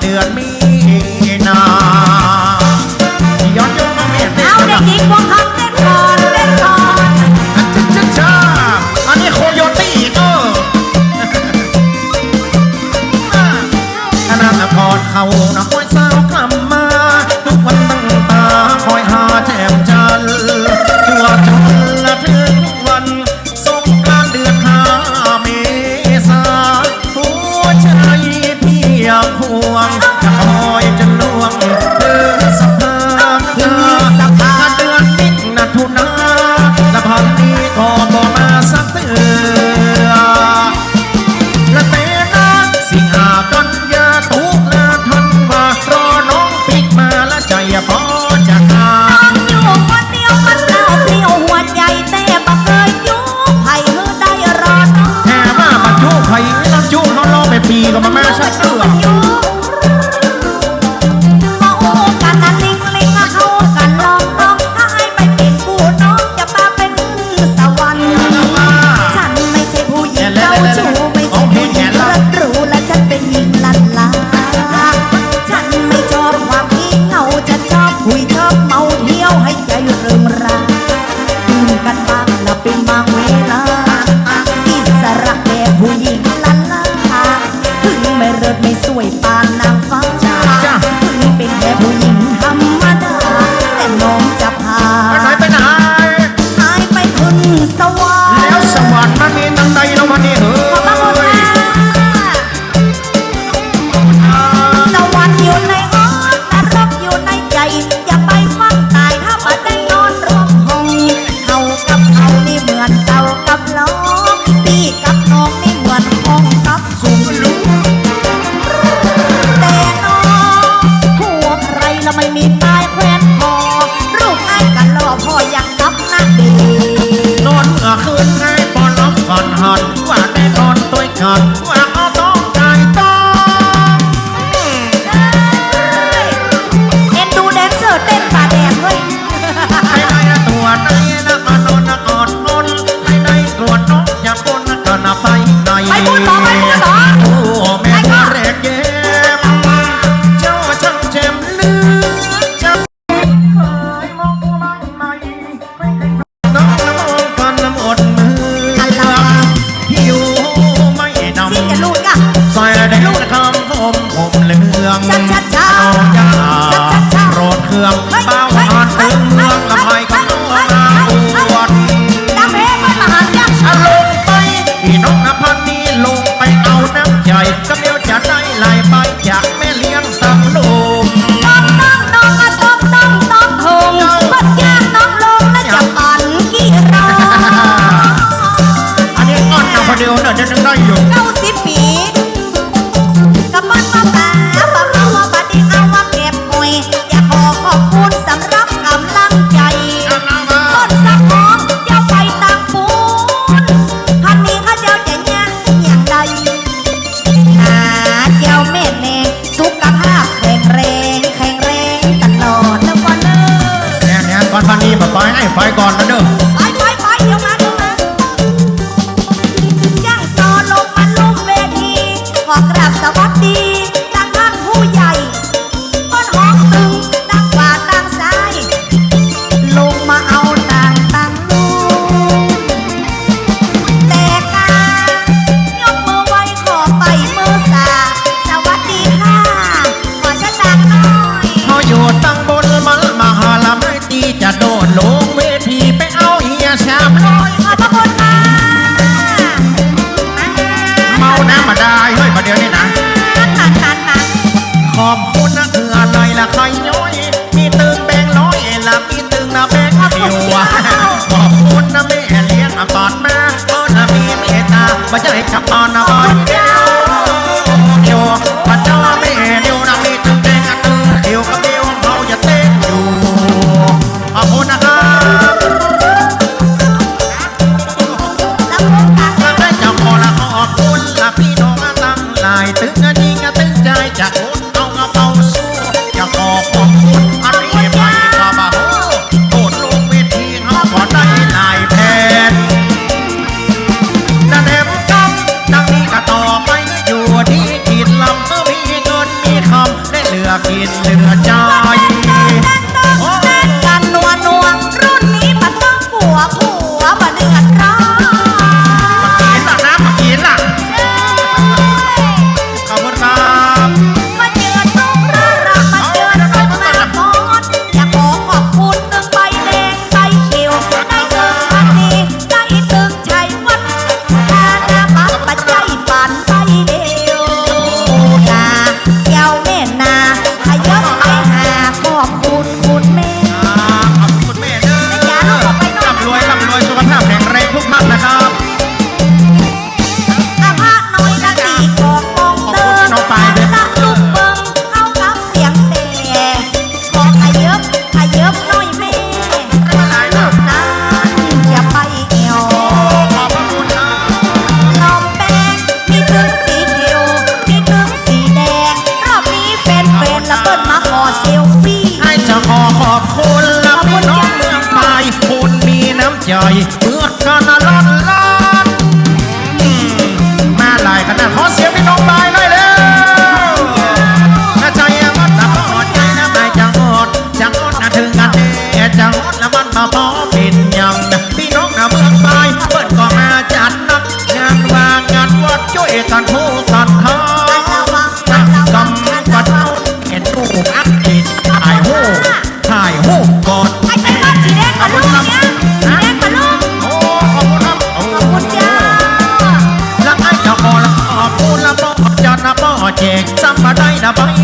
เดื ขอบคุณลับน้องเมืองไปคุณมีน้ำใจ Take some dynamite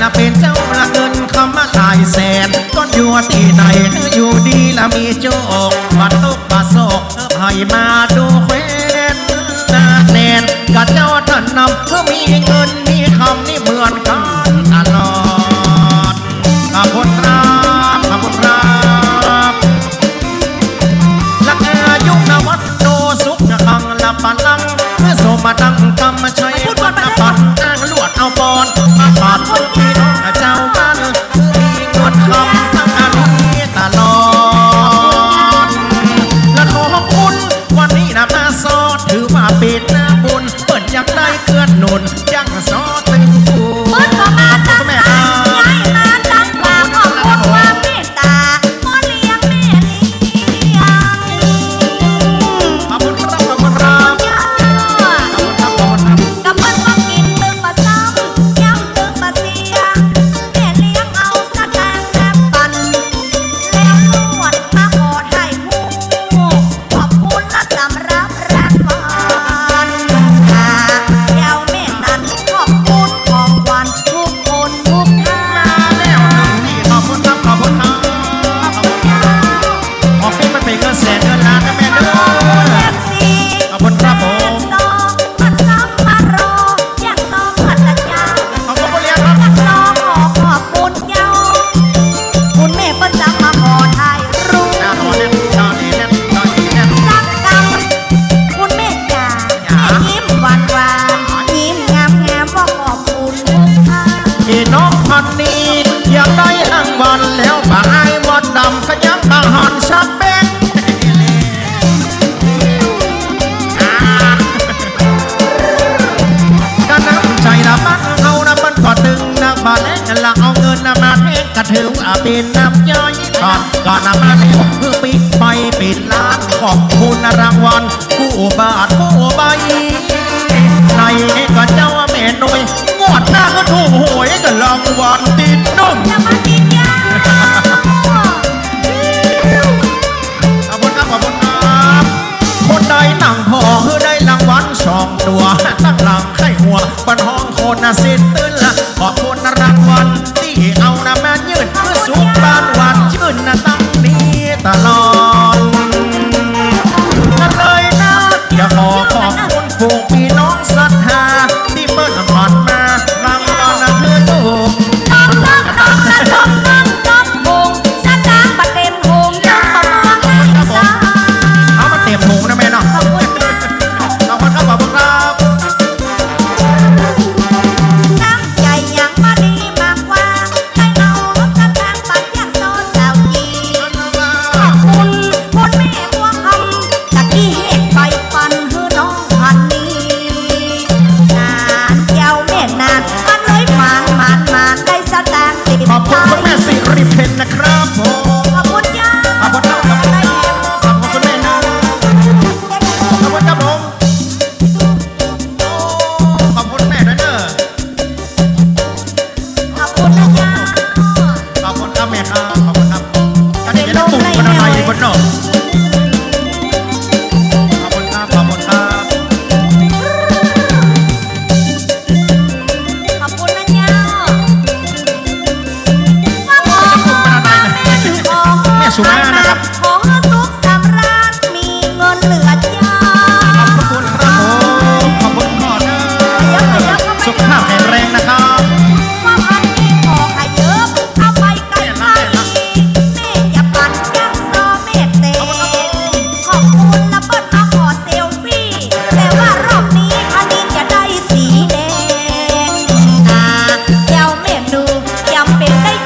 นะเป็นเจ้าระเกินคำมาตายแสนก็อยู่ที่ไหนออยู่ดีละมีโจกบัดตกบาโศกให้มาดูแควนนาแนนกัะเจ้าท่านนำเธอมีเงิน ก็นกัใจนะบ้าเฮานะมันก็ตึงนะบ้านเล็กละเอาเงินนะมาเองกระถึงอาเป็นน้ำย่อยก่อนก่อนนะมาเองเพื่อปิดไปปิดล้านขอบคุณรางวัลกู้บาทกู้ใบในก็เจ้าแม่น้อยงวดหน้าก็ถูกหวยกันรางวัลติดนุ่มจะมาติดยา ได้นั่งพอได้รางวัลสองตัวตั้งหลังไข้หัวปันห้องคนน่ะสิตื่นละขอบคุณรางวัลที่เอานะแม่ Ay,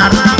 ปั